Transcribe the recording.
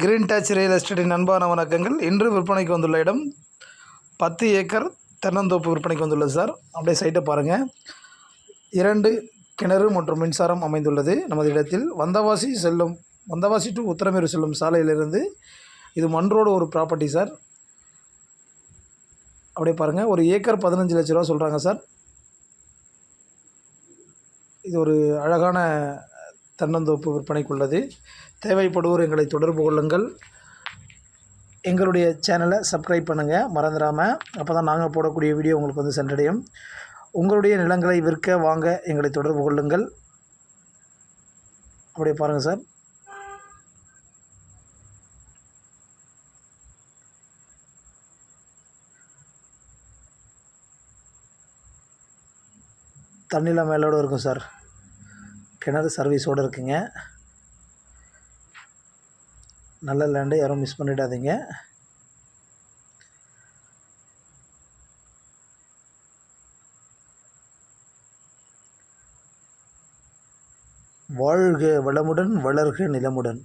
Green touch real எஸ்டேட்டின் அன்பான வணக்கங்கள். இன்று விற்பனைக்கு வந்துள்ள இடம் பத்து ஏக்கர் தென்னந்தோப்பு விற்பனைக்கு வந்துள்ளது சார். அப்படியே சைட்டை பாருங்கள் இரண்டு கிணறு மற்றும் மின்சாரம் அமைந்துள்ளது. நமது இடத்தில் வந்தவாசி செல்லும் வந்தவாசி டு உத்தரமேரு செல்லும் சாலையிலிருந்து இது மண் ரோடு ஒரு ப்ராப்பர்ட்டி சார். அப்படியே பாருங்கள் ஒரு ஏக்கர் பதினஞ்சு லட்ச ரூபா சொல்கிறாங்க சார். இது ஒரு அழகான தென்னந்தோப்பு விற்பனைக்குள்ளது தேவைப்படுவோர் எங்களை தொடர்பு கொள்ளுங்கள். எங்களுடைய சேனலை சப்ஸ்கிரைப் பண்ணுங்கள் மறந்துடாமல் அப்போ தான் நாங்கள் போடக்கூடிய வீடியோ உங்களுக்கு வந்து சென்றடையும். உங்களுடைய நிலங்களை விற்க வாங்க எங்களை தொடர்பு கொள்ளுங்கள். அப்படியே பாருங்கள் சார். தண்ணியில் மேலோடு இருக்கும் சார். கிணறு சர்வீஸோடு இருக்குங்க. நல்ல லேண்டு யாரும் மிஸ் பண்ணிடாதீங்க. வாழ்க வளமுடன் வளர்க நிலமுடன்.